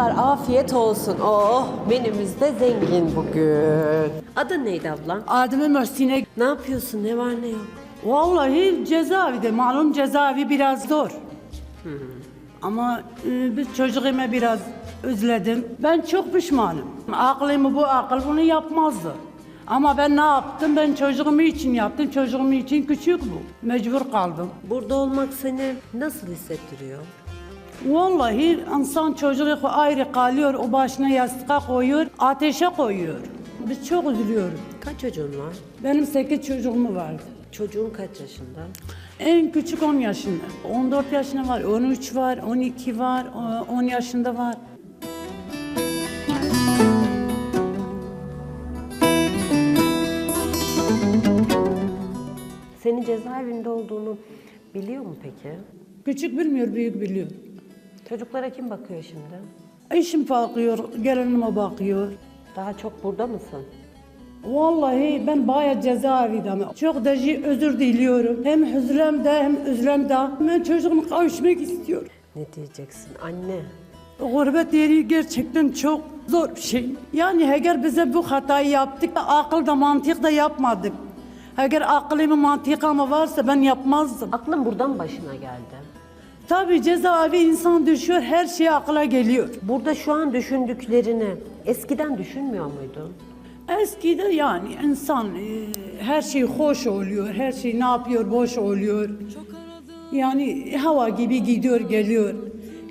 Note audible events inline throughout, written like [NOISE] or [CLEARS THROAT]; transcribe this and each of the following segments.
Kızlar afiyet olsun. Oh menümüz de zengin bugün. Adın neydi abla? Adımı Mörsine. Ne yapıyorsun? Ne var ne yok? Vallahi cezaevinde. Malum cezaevi biraz zor. Ama e, biz çocuğumu biraz özledim. Ben çok pişmanım. Aklımı bu akıl bunu yapmazdı. Ama ben ne yaptım? Ben çocuğumu için yaptım. Çocuğum için küçük bu. Mecbur kaldım. Burada olmak seni nasıl hissettiriyor? Vallahi insan çocuğu ayrı kalıyor, o başına yastığa koyuyor, ateşe koyuyor. Biz çok üzülüyoruz. Kaç çocuğun var? Benim sekiz çocuğum vardı. Çocuğun kaç yaşında? En küçük 10 yaşında. 14 yaşında var, 13 var, 12 var, o- 10 yaşında var. Senin cezaevinde olduğunu biliyor mu peki? Küçük bilmiyor, büyük biliyor. Çocuklara kim bakıyor şimdi? Eşim bakıyor, gelinime bakıyor. Daha çok burada mısın? Vallahi ben bayağı cezaevindeyim. Çok da özür diliyorum. Hem hüzremde hem üzremde. Ben çocuğuma kavuşmak istiyorum. Ne diyeceksin anne? Gurbet yeri gerçekten çok zor bir şey. Yani eğer bize bu hatayı yaptık, akıl da mantık da yapmadık. Eğer aklımı mantığım varsa ben yapmazdım. Aklın buradan başına geldi. Tabii cezaevi insan düşüyor, her şey akla geliyor. Burada şu an düşündüklerini eskiden düşünmüyor muydun? Eskide yani insan e, her şey hoş oluyor, her şey ne yapıyor boş oluyor. Yani hava gibi gidiyor geliyor.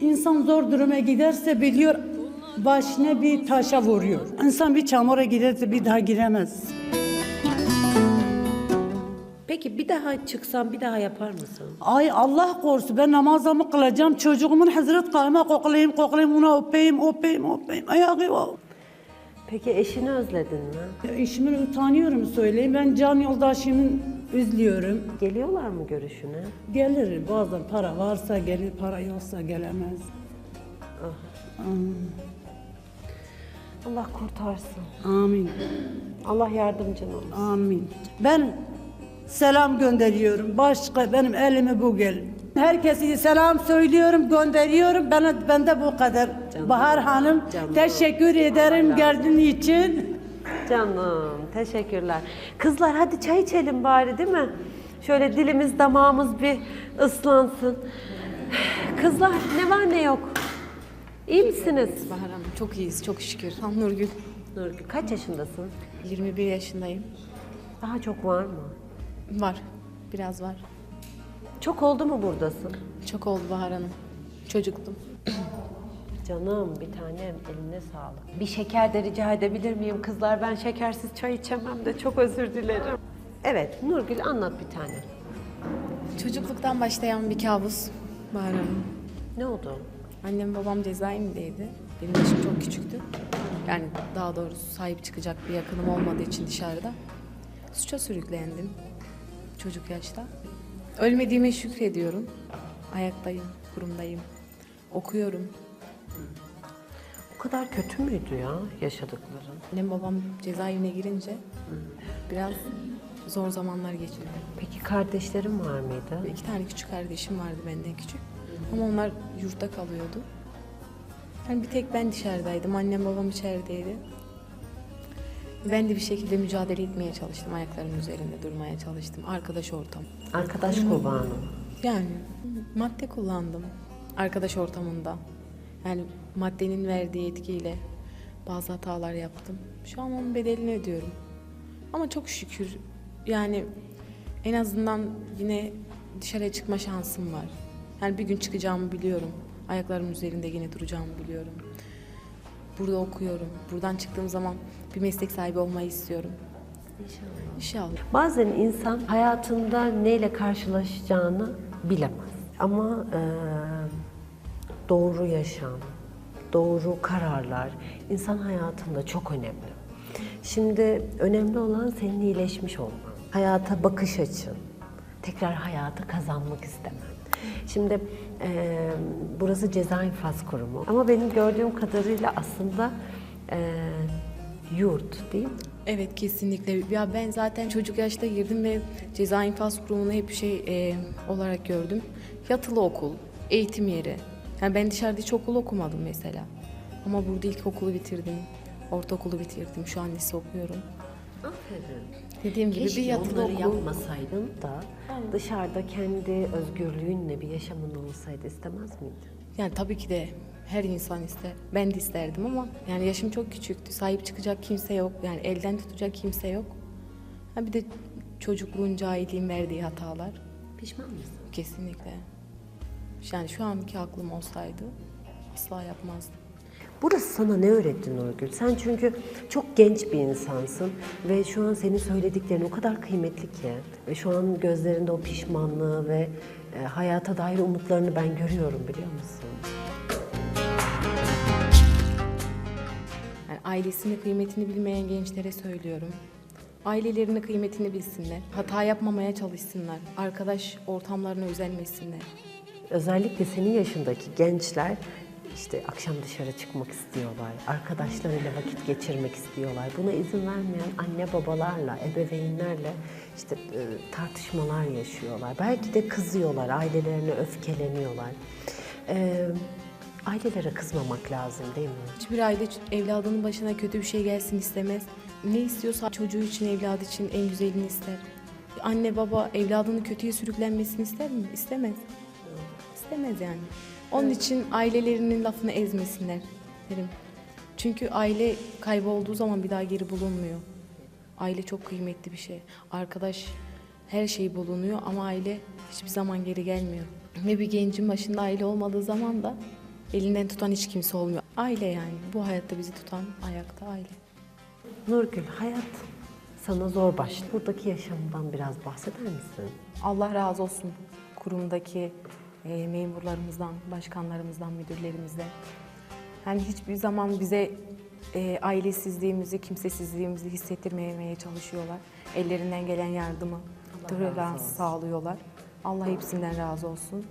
İnsan zor duruma giderse biliyor başına bir taşa vuruyor. İnsan bir çamura giderse bir daha giremez. Peki bir daha çıksan bir daha yapar mısın? Ay Allah korusun ben namazımı kılacağım çocuğumun hazret kayma koklayayım koklayayım ona öpeyim öpeyim öpeyim ayağı var. Peki eşini özledin mi? Ya Eşimin utanıyorum söyleyeyim ben can yoldaşımın üzülüyorum. Geliyorlar mı görüşüne? Gelir bazen para varsa gelir, para yoksa gelemez. Allah kurtarsın. Amin, Allah yardımcın olsun. amin. Ben selam gönderiyorum. Başka benim elime bu gel. Herkese selam söylüyorum, gönderiyorum. Ben, ben de bu kadar. Bahar Hanım, canım. teşekkür ederim geldiğin için. Canım teşekkürler. Kızlar hadi çay içelim bari değil mi? Şöyle dilimiz damağımız bir ıslansın. Kızlar ne var ne yok? İyi misiniz? Bahar Hanım çok iyiyiz çok şükür. Tam [LAUGHS] Nurgül. Nurgül kaç yaşındasın? 21 yaşındayım. Daha çok var mı? Var. Biraz var. Çok oldu mu buradasın? Çok oldu Bahar Hanım. Çocuktum. [CLEARS THROAT] Canım bir tanem eline sağlık. Bir şeker de rica edebilir miyim kızlar? Ben şekersiz çay içemem de çok özür dilerim. Evet Nurgül anlat bir tane. Çocukluktan başlayan bir kabus Bahar Hanım. Ne oldu? Annem babam cezaevindeydi. Benim yaşım çok küçüktü. Yani daha doğrusu sahip çıkacak bir yakınım olmadığı için dışarıda. Suça sürüklendim. Çocuk yaşta. Ölmediğime şükrediyorum. Ayaktayım, kurumdayım. Okuyorum. O kadar kötü müydü ya yaşadıkların? Annem babam cezaevine girince biraz zor zamanlar geçirdim. Peki kardeşlerin var mıydı? İki tane küçük kardeşim vardı benden küçük. Ama onlar yurtta kalıyordu. Yani bir tek ben dışarıdaydım. Annem babam içerideydi. Ben de bir şekilde mücadele etmeye çalıştım. Ayaklarımın üzerinde durmaya çalıştım. Arkadaş ortam. Arkadaş kurbanı. Yani madde kullandım. Arkadaş ortamında. Yani maddenin verdiği etkiyle bazı hatalar yaptım. Şu an onun bedelini ödüyorum. Ama çok şükür yani en azından yine dışarıya çıkma şansım var. Yani bir gün çıkacağımı biliyorum. Ayaklarımın üzerinde yine duracağımı biliyorum. Burada okuyorum. Buradan çıktığım zaman bir meslek sahibi olmayı istiyorum. İnşallah. İnşallah. Bazen insan hayatında neyle karşılaşacağını bilemez. Ama eee, doğru yaşam, doğru kararlar insan hayatında çok önemli. Şimdi önemli olan senin iyileşmiş olman. Hayata bakış açın. Tekrar hayatı kazanmak istemen. Şimdi eee, burası ceza infaz kurumu. Ama benim gördüğüm kadarıyla aslında eee, yurt değil mi? Evet kesinlikle. Ya ben zaten çocuk yaşta girdim ve ceza infaz kurumunu hep şey e, olarak gördüm. Yatılı okul, eğitim yeri. Yani ben dışarıda hiç okul okumadım mesela. Ama burada ilkokulu bitirdim. Ortaokulu bitirdim. Şu an lise okuyorum. Aferin. Dediğim gibi bir Keşke yatılı onları okul. yapmasaydın da dışarıda kendi özgürlüğünle bir yaşamın olsaydı istemez miydin? Yani tabii ki de her insan ister. Ben de isterdim ama yani yaşım çok küçüktü. Sahip çıkacak kimse yok. Yani elden tutacak kimse yok. Ha bir de çocukluğun cahilliğin verdiği hatalar. Pişman mısın? Kesinlikle. Yani şu anki aklım olsaydı asla yapmazdım. Burası sana ne öğretti Nurgül? Sen çünkü çok genç bir insansın ve şu an senin söylediklerin o kadar kıymetli ki. Ve şu an gözlerinde o pişmanlığı ve e, hayata dair umutlarını ben görüyorum biliyor musun? Yani ailesinin kıymetini bilmeyen gençlere söylüyorum. Ailelerinin kıymetini bilsinler. Hata yapmamaya çalışsınlar. Arkadaş ortamlarına özenmesinler. Özellikle senin yaşındaki gençler işte akşam dışarı çıkmak istiyorlar, arkadaşlarıyla vakit geçirmek istiyorlar. Buna izin vermeyen anne babalarla, ebeveynlerle işte e, tartışmalar yaşıyorlar. Belki de kızıyorlar, ailelerine öfkeleniyorlar. E, ailelere kızmamak lazım değil mi? Hiçbir aile evladının başına kötü bir şey gelsin istemez. Ne istiyorsa çocuğu için, evladı için en güzelini ister. Anne baba evladının kötüye sürüklenmesini ister mi? İstemez. İstemez yani. Onun için ailelerinin lafını ezmesinler derim. Çünkü aile kaybolduğu zaman bir daha geri bulunmuyor. Aile çok kıymetli bir şey. Arkadaş her şey bulunuyor ama aile hiçbir zaman geri gelmiyor. Ve bir gencin başında aile olmadığı zaman da elinden tutan hiç kimse olmuyor. Aile yani. Bu hayatta bizi tutan ayakta aile. Nurgül, hayat sana zor başladı. Buradaki yaşamından biraz bahseder misin? Allah razı olsun kurumdaki e, memurlarımızdan, başkanlarımızdan, müdürlerimizden. Yani hiçbir zaman bize e, ailesizliğimizi, kimsesizliğimizi hissettirmemeye çalışıyorlar. Ellerinden gelen yardımı, tolerans sağlıyorlar. Allah hepsinden razı olsun.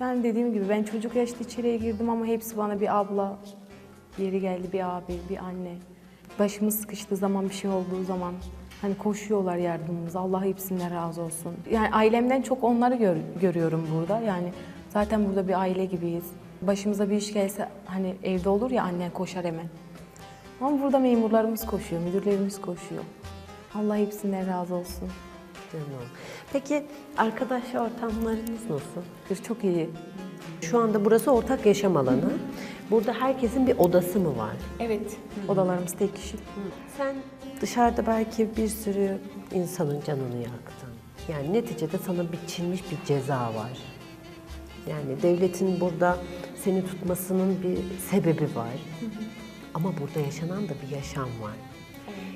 Yani dediğim gibi ben çocuk yaşta içeriye girdim ama hepsi bana bir abla, yeri geldi bir abi, bir anne. Başımız sıkıştığı zaman, bir şey olduğu zaman hani koşuyorlar yardımımıza. Allah hepsinden razı olsun. Yani ailemden çok onları gör- görüyorum burada. Yani zaten burada bir aile gibiyiz. Başımıza bir iş gelse hani evde olur ya annen koşar hemen. Ama burada memurlarımız koşuyor, müdürlerimiz koşuyor. Allah hepsinden razı olsun. Canım. Peki arkadaş ortamlarınız nasıl? Bir çok iyi. Şu anda burası ortak yaşam alanı. Burada herkesin bir odası mı var? Evet. Odalarımız tek kişi. Sen dışarıda belki bir sürü insanın canını yaktın. Yani neticede sana biçilmiş bir ceza var. Yani devletin burada seni tutmasının bir sebebi var. Ama burada yaşanan da bir yaşam var.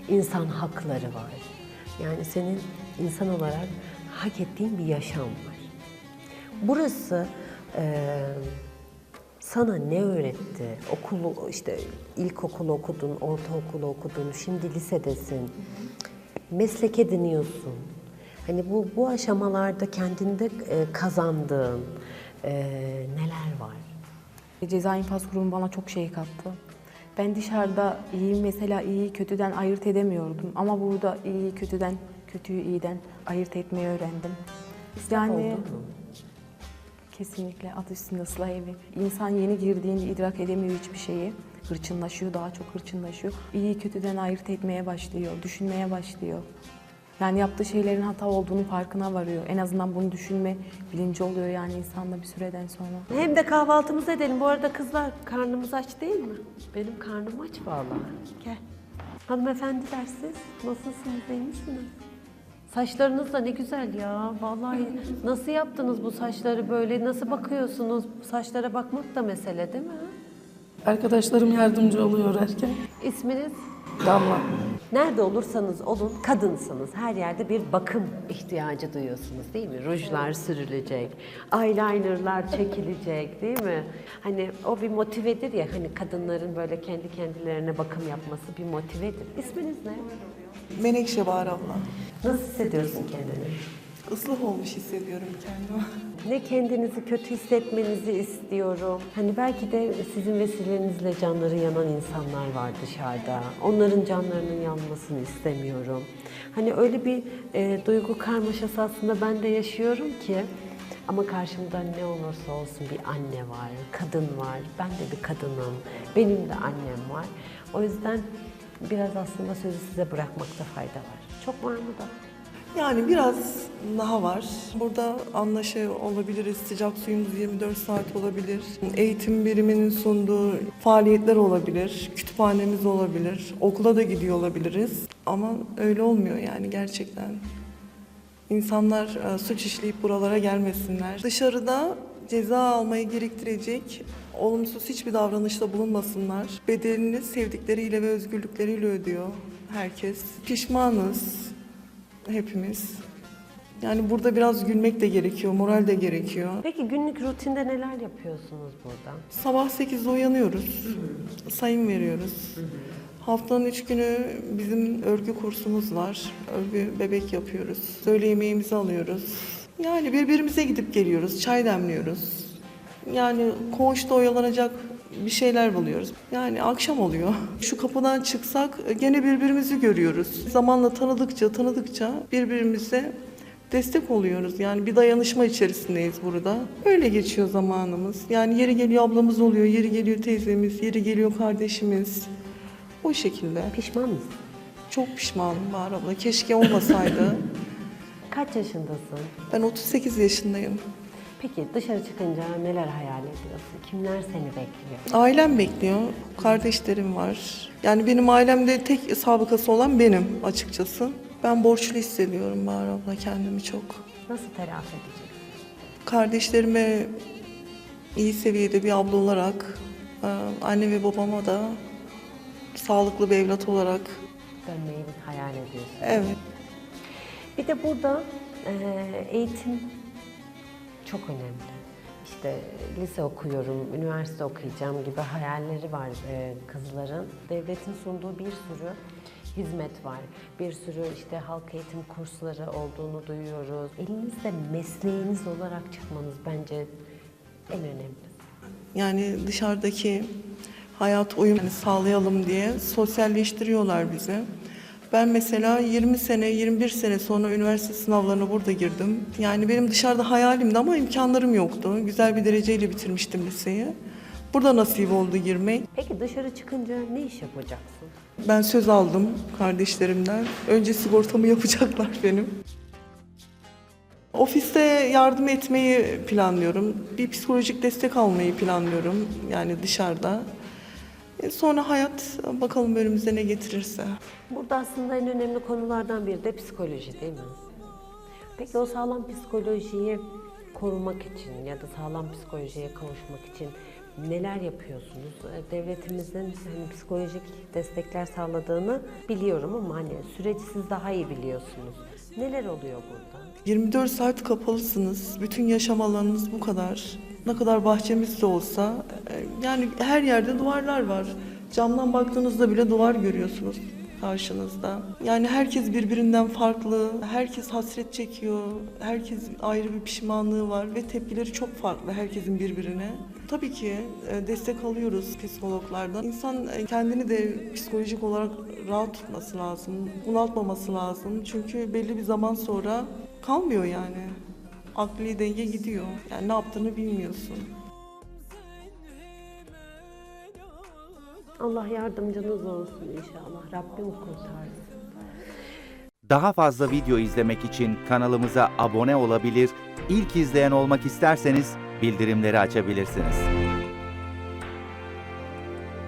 İnsan hakları var. Yani senin insan olarak hak ettiğin bir yaşam var. Burası eee, sana ne öğretti? Okulu işte ilkokul okudun, ortaokul okudun, şimdi lisedesin. Meslek ediniyorsun. Hani bu bu aşamalarda kendinde e, kazandığın e, neler var? Ceza infaz kurumu bana çok şey kattı. Ben dışarıda iyi mesela iyi kötüden ayırt edemiyordum. Ama burada iyi kötüden, kötüyü iyiden ayırt etmeyi öğrendim. Yani Oldu mu? Kesinlikle adı üstünde sıla evi. İnsan yeni girdiğinde idrak edemiyor hiçbir şeyi. Hırçınlaşıyor, daha çok hırçınlaşıyor. İyi kötüden ayırt etmeye başlıyor, düşünmeye başlıyor. Yani yaptığı şeylerin hata olduğunu farkına varıyor. En azından bunu düşünme bilinci oluyor yani insanda bir süreden sonra. Hem de kahvaltımızı edelim. Bu arada kızlar karnımız aç değil mi? Benim karnım aç vallahi. Gel. Hanımefendiler siz nasılsınız, iyi misiniz? Saçlarınız da ne güzel ya. Vallahi nasıl yaptınız bu saçları böyle? Nasıl bakıyorsunuz? Saçlara bakmak da mesele değil mi? Arkadaşlarım yardımcı oluyor erken. İsminiz? Damla. Nerede olursanız olun kadınsınız. Her yerde bir bakım ihtiyacı duyuyorsunuz değil mi? Rujlar sürülecek, eyelinerlar çekilecek değil mi? Hani o bir motivedir ya hani kadınların böyle kendi kendilerine bakım yapması bir motivedir. İsminiz ne? Menekşe Bahar abla. Nasıl hissediyorsun kendini? Islah olmuş hissediyorum kendimi. Ne kendinizi kötü hissetmenizi istiyorum. Hani belki de sizin vesilenizle canları yanan insanlar var dışarıda. Onların canlarının yanmasını istemiyorum. Hani öyle bir e, duygu karmaşası aslında ben de yaşıyorum ki. Ama karşımda ne olursa olsun bir anne var, kadın var. Ben de bir kadınım. Benim de annem var. O yüzden biraz aslında sözü size bırakmakta fayda var. Çok var mı da? Yani biraz daha var. Burada anlaşıyor olabiliriz. Sıcak suyumuz 24 saat olabilir. Eğitim biriminin sunduğu faaliyetler olabilir. Kütüphanemiz olabilir. Okula da gidiyor olabiliriz. Ama öyle olmuyor yani gerçekten. İnsanlar e, suç işleyip buralara gelmesinler. Dışarıda ceza almayı gerektirecek olumsuz hiçbir davranışta bulunmasınlar. Bedelini sevdikleriyle ve özgürlükleriyle ödüyor herkes. Pişmanız hepimiz. Yani burada biraz gülmek de gerekiyor, moral de gerekiyor. Peki günlük rutinde neler yapıyorsunuz burada? Sabah 8'de uyanıyoruz, sayım veriyoruz. Haftanın üç günü bizim örgü kursumuz var. Örgü bebek yapıyoruz. Öğle yemeğimizi alıyoruz. Yani birbirimize gidip geliyoruz, çay demliyoruz. Yani koğuşta oyalanacak bir şeyler buluyoruz. Yani akşam oluyor. Şu kapıdan çıksak gene birbirimizi görüyoruz. Zamanla tanıdıkça tanıdıkça birbirimize destek oluyoruz. Yani bir dayanışma içerisindeyiz burada. Öyle geçiyor zamanımız. Yani yeri geliyor ablamız oluyor, yeri geliyor teyzemiz, yeri geliyor kardeşimiz. O şekilde. Pişman mısın? Çok pişmanım Bahar abla. Keşke olmasaydı. Kaç yaşındasın? ben 38 yaşındayım. Peki dışarı çıkınca neler hayal ediyorsun? Kimler seni bekliyor? Ailem bekliyor. Kardeşlerim var. Yani benim ailemde tek sabıkası olan benim açıkçası. Ben borçlu hissediyorum Bahar abla kendimi çok. Nasıl telafi edeceksin? Kardeşlerime iyi seviyede bir abla olarak, e, anne ve babama da sağlıklı bir evlat olarak Dönmeyi hayal ediyorsun. evet Bir de burada e, eğitim çok önemli. İşte lise okuyorum, üniversite okuyacağım gibi hayalleri var e, kızların. Devletin sunduğu bir sürü hizmet var. Bir sürü işte halk eğitim kursları olduğunu duyuyoruz. Elinizde mesleğiniz olarak çıkmanız bence en önemli. yani dışarıdaki hayat uyum sağlayalım diye sosyalleştiriyorlar bizi. Ben mesela 20 sene, 21 sene sonra üniversite sınavlarına burada girdim. Yani benim dışarıda hayalimdi ama imkanlarım yoktu. Güzel bir dereceyle bitirmiştim liseyi. Burada nasip oldu girmek. Peki dışarı çıkınca ne iş yapacaksın? Ben söz aldım kardeşlerimden. Önce sigortamı [LAUGHS] yapacaklar benim. Ofiste yardım etmeyi planlıyorum. Bir psikolojik destek almayı planlıyorum yani dışarıda. E, Sonra hayat bakalım önümüze ne getirirse. Burada aslında en önemli konulardan biri de psikoloji değil mi? Peki o sağlam psikolojiyi korumak için ya da sağlam psikolojiye kavuşmak için neler yapıyorsunuz? Ee, Devletimizin hani psikolojik destekler sağladığını biliyorum ama hani süreci siz daha iyi biliyorsunuz. Neler oluyor burada? 24 saat kapalısınız. Bütün yaşam alanınız bu kadar. Ne kadar bahçemiz de olsa e, yani her yerde duvarlar var. Camdan baktığınızda bile duvar görüyorsunuz karşınızda. Yani herkes birbirinden farklı, herkes hasret çekiyor, herkes ayrı bir pişmanlığı var ve tepkileri çok farklı herkesin birbirine. Tabii ki e, destek alıyoruz psikologlardan. İnsan e, kendini de psikolojik olarak rahat tutması lazım, bunaltmaması lazım. Çünkü belli bir zaman sonra kalmıyor yani. Akli denge gidiyor. Yani ne yaptığını bilmiyorsun. Allah yardımcınız olsun inşallah. Rabbim kurtarsın. Daha fazla video izlemek için kanalımıza abone olabilir, ilk izleyen olmak isterseniz bildirimleri açabilirsiniz.